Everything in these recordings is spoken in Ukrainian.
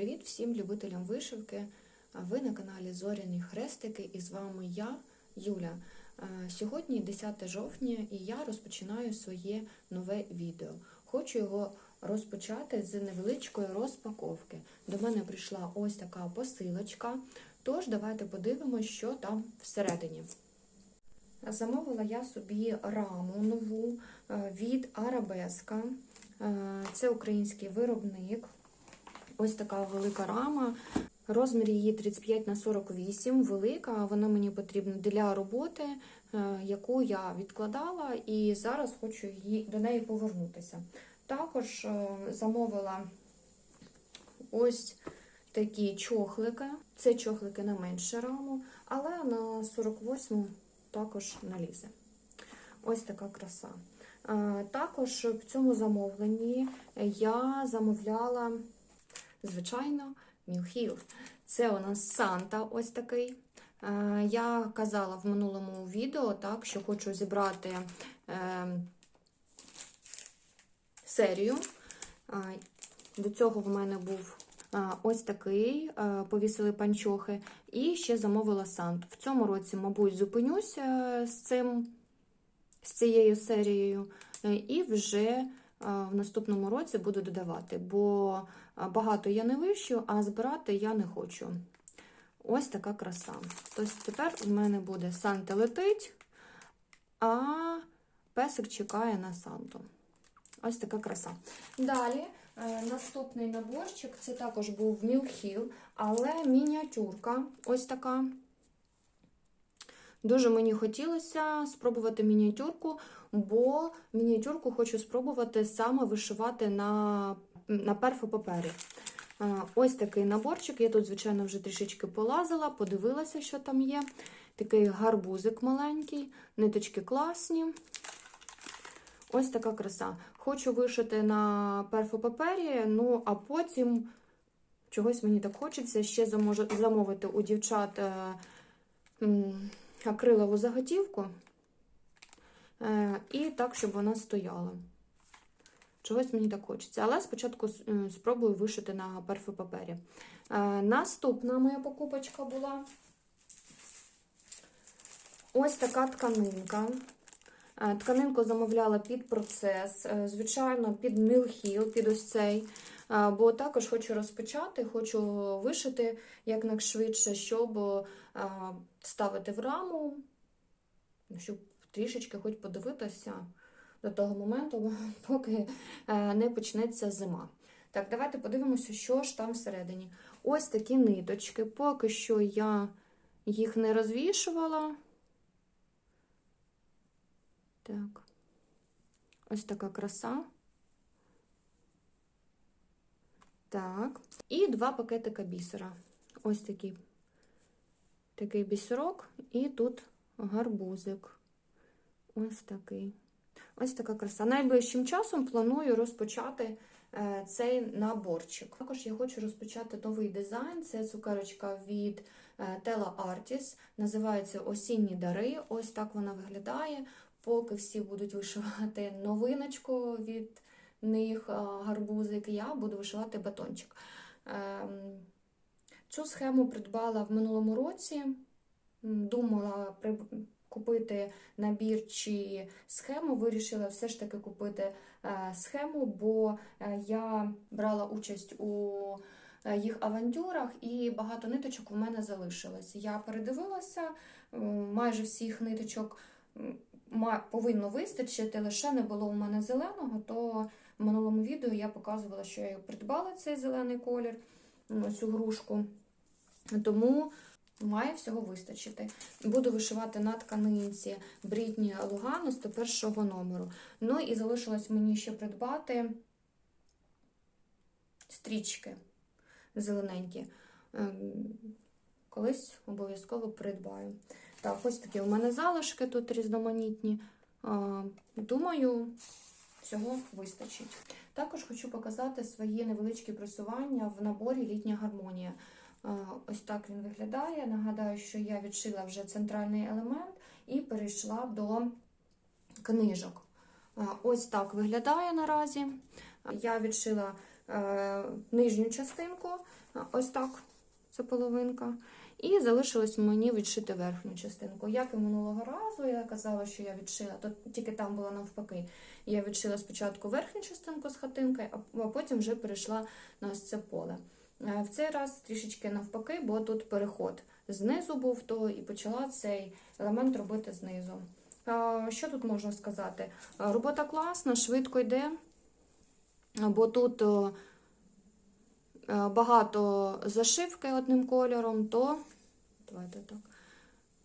Привіт всім любителям вишивки. Ви на каналі Зоряні Хрестики і з вами я, Юля. Сьогодні 10 жовтня і я розпочинаю своє нове відео. Хочу його розпочати з невеличкої розпаковки. До мене прийшла ось така посилочка. Тож давайте подивимося, що там всередині. Замовила я собі раму нову від Арабеска. Це український виробник. Ось така велика рама. Розмір її 35 на 48, велика. Вона мені потрібна для роботи, е, яку я відкладала, і зараз хочу її, до неї повернутися. Також е, замовила ось такі чохлики. Це чохлики на меншу раму, але на 48 також налізе. Ось така краса. Е, Також в цьому замовленні я замовляла, звичайно, Мілхіл. Це у нас Санта ось такий. Е, Я казала в минулому відео, так, що хочу зібрати е, серію. Е, До цього в мене був ось такий, повісили панчохи, і ще замовила Санту. В цьому році, мабуть, зупинюся з цим, з цією серією, і вже в наступному році буду додавати, бо е, багато я не вищу, а збирати я не хочу. Ось така краса. Тобто тепер у мене буде Санта летить, а песик чекає на Санту. Ось така краса. Далі е, наступний наборчик це також був Мілхіл, але мініатюрка. Ось така. Дуже мені хотілося спробувати мініатюрку, бо мініатюрку хочу спробувати саме вишивати на, на перфопапері. Ось такий наборчик. Я тут, звичайно, вже трішечки полазила, подивилася, що там є. Такий гарбузик маленький, ниточки класні. Ось така краса. Хочу вишити на перфопапері, ну а потім чогось мені так хочеться ще замовити у дівчат е, акрилову заготівку. Е, і так, щоб вона стояла. Чогось мені так хочеться. Але спочатку спробую вишити на перфопапері. Е, Наступна моя покупочка була ось така тканинка. Е, Тканинку замовляла під процес, звичайно, під мілхіл, під ось цей. Бо також хочу розпочати, хочу вишити якнайшвидше, щоб ставити в раму, щоб трішечки хоч подивитися до того моменту, поки е, не почнеться зима. Так, давайте подивимося, що ж там всередині. Ось такі ниточки. Поки що я їх не розвішувала. Так. Ось така краса. Так. І два пакетика бісера. Ось такий, такий бісерок, і тут гарбузик. Ось такий. Ось така краса. Найближчим часом планую розпочати е, цей наборчик. Також я хочу розпочати новий дизайн. Це цукерочка від е, Tela Artis. Називається Осінні дари. Ось так вона виглядає. Поки всі будуть вишивати новиночку від них е, гарбузик, я буду вишивати батончик. Ем, Цю схему придбала в минулому році. Думала купити набір чи схему. Вирішила все ж таки купити е, схему, бо е, я брала участь у їх авантюрах і багато ниточок у мене залишилось. Я передивилася, майже всіх ниточок повинно вистачити, лише не було у мене зеленого, то в минулому відео я показувала, що я придбала цей зелений колір, цю грушку. Тому має всього вистачити. Буду вишивати на тканинці Брітні Лугану 101 номеру. Ну і залишилось мені ще придбати стрічки зелененькі. Ем, Колись обов'язково придбаю. Так, ось такі у мене залишки тут різноманітні. Думаю, всього вистачить. Також хочу показати свої невеличкі просування в наборі Літня гармонія. Ось так він виглядає. Нагадаю, що я відшила вже центральний елемент і перейшла до книжок. Ось так виглядає наразі. Я відшила е, нижню частинку, е, ось так, це половинка. І залишилось мені відшити верхню частинку. Як і минулого разу, я казала, що я відшила, то тільки там було навпаки. Я відшила спочатку верхню частинку з хатинкою, а потім вже перейшла на ось це поле. Е, В цей раз трішечки навпаки, бо тут переход знизу був, то і почала цей елемент робити знизу. Е, Що тут можна сказати? Е, Робота класна, швидко йде, бо тут багато зашивки одним кольором, то давайте так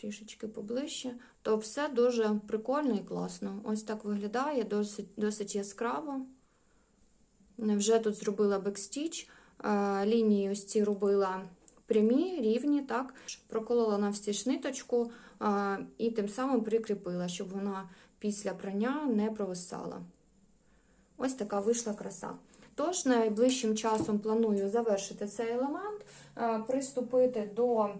трішечки поближче, то все дуже прикольно і класно. Ось так виглядає, досить, досить яскраво. Вже тут зробила бекстіч, е, лінії ось ці робила прямі, рівні, так, проколола навстіж ниточку е, і тим самим прикріпила, щоб вона після прання не провисала. Ось така вийшла краса. Тож, найближчим часом планую завершити цей елемент, е, приступити до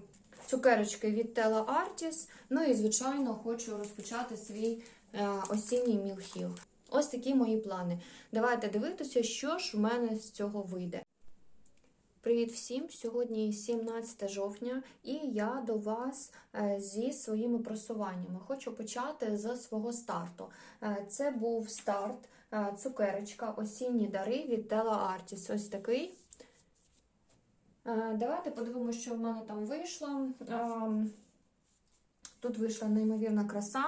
цукерочки від Tela Artis. Ну і, звичайно, хочу розпочати свій е, осінній мілхіл. Ось такі мої плани. Давайте дивитися, що ж в мене з цього вийде. Привіт всім! Сьогодні 17 жовтня, і я до вас е, зі своїми просуваннями. Хочу почати з свого старту. Це був старт цукерочка Осінні дари від Tela Artis. Ось такий. Е, Давайте подивимося, що в мене там вийшло. Ем, Тут вийшла неймовірна краса,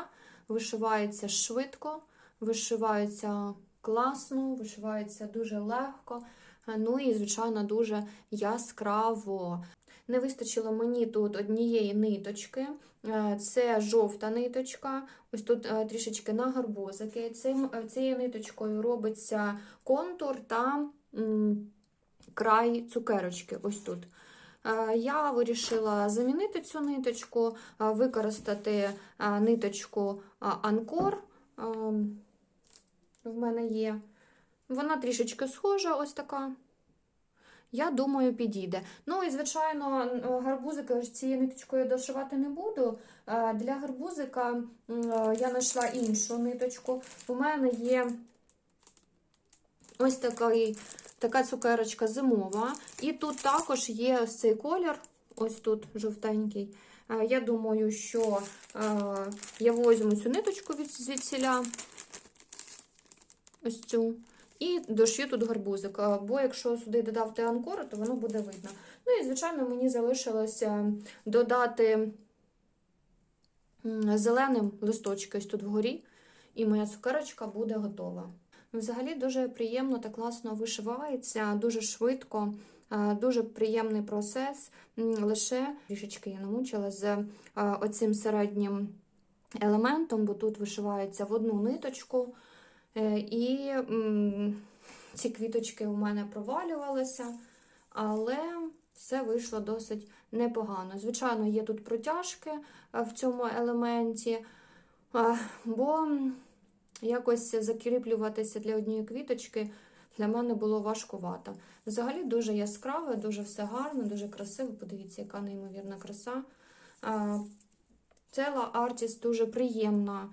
вишивається швидко, вишивається класно, вишивається дуже легко. Е, Ну і, звичайно, дуже яскраво. Не вистачило мені тут однієї ниточки. Е, Це жовта ниточка. Ось тут е, трішечки на гарбузики. Цим, цією ниточкою робиться контур та край цукерочки. Ось тут. Я вирішила замінити цю ниточку, використати ниточку Анкор. е, В мене є. Вона трішечки схожа, ось така. Я думаю, підійде. Ну і, звичайно, гарбузики цією ниточкою дошивати не буду. Е, Для гарбузика е, я знайшла іншу ниточку. У мене є ось такий, така цукерочка зимова. І тут також є ось цей колір, ось тут жовтенький. Е, Я думаю, що я возьму цю ниточку від звідсіля, ось цю. І дошью тут гарбузик. Бо якщо сюди додати анкору, то воно буде видно. Ну і, звичайно, мені залишилося додати зеленим листочки ось тут вгорі, і моя цукерочка буде готова. Взагалі дуже приємно та класно вишивається, дуже швидко, дуже приємний процес. Лише трішечки я намучила з оцим середнім елементом, бо тут вишивається в одну ниточку. Е, І ці квіточки у мене провалювалися, але все вийшло досить непогано. Звичайно, є тут протяжки е, в цьому елементі, е, бо якось закріплюватися для однієї квіточки для мене було важкувато. Взагалі дуже яскраве, дуже все гарно, дуже красиво. Подивіться, яка неймовірна краса. Е, Тела дуже приємна.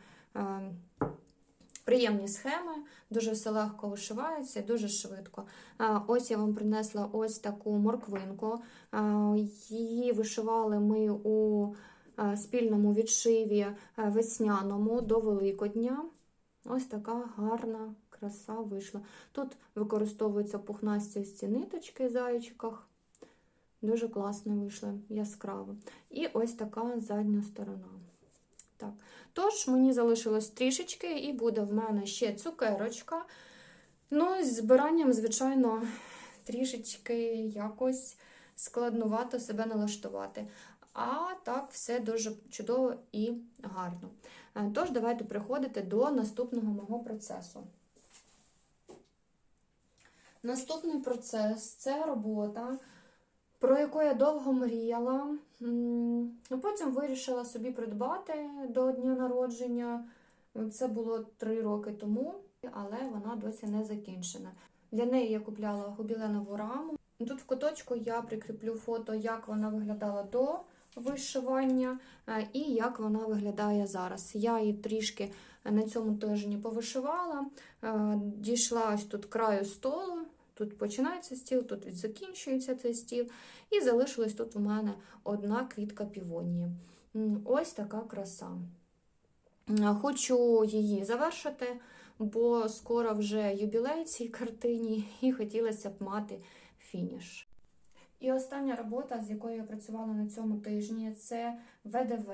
Приємні схеми, дуже все легко вишивається, дуже швидко. Ось я вам принесла ось таку морквинку. Її вишивали ми у спільному відшиві весняному до Великодня. Ось така гарна краса вийшла. Тут використовуються пухнасті ось ці ниточки в зайчиках. Дуже класно вийшло, яскраво. І ось така задня сторона. Так. Тож, мені залишилось трішечки, і буде в мене ще цукерочка. Ну, з збиранням, звичайно, трішечки якось складнувато себе налаштувати. А так, все дуже чудово і гарно. Е, Тож, давайте приходити до наступного мого процесу. Наступний процес це робота, про яку я довго мріяла. Потім вирішила собі придбати до дня народження. Це було три роки тому, але вона досі не закінчена. Для неї я купляла гобіленову раму. Тут в куточку я прикріплю фото, як вона виглядала до вишивання е, і як вона виглядає зараз. Я її трішки на цьому тижні повишивала, е, дійшла ось тут краю столу. Тут починається стіл, тут закінчується цей стіл. І залишилась тут у мене одна квітка півонії. Ось така краса. Хочу її завершити, бо скоро вже юбілей цій картині, і хотілося б мати фініш. І остання робота, з якою я працювала на цьому тижні, це ВДВ,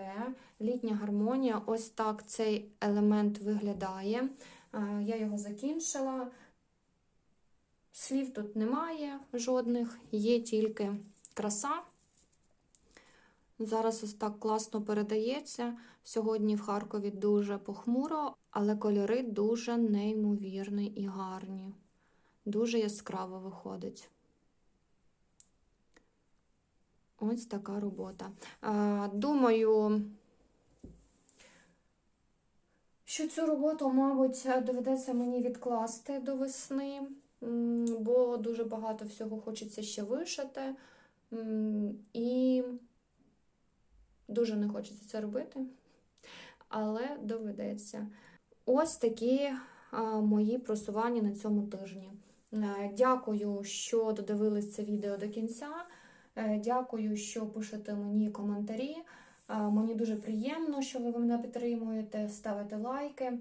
літня гармонія. Ось так цей елемент виглядає. Е, Я його закінчила. Слів тут немає жодних, є тільки краса. Зараз ось так класно передається. Сьогодні в Харкові дуже похмуро, але кольори дуже неймовірні і гарні. Дуже яскраво виходить. Ось така робота. Думаю, що цю роботу, мабуть, доведеться мені відкласти до весни, бо дуже багато всього хочеться ще вишити. І дуже не хочеться це робити, але доведеться. Ось такі мої просування на цьому тижні. Е, Дякую, що додивились це відео до кінця. Е, Дякую, що пишете мені коментарі. Е, Мені дуже приємно, що ви мене підтримуєте, ставите лайки.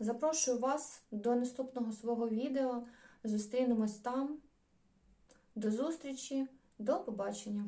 Запрошую вас до наступного свого відео. Зустрінемось там. До зустрічі, до побачення!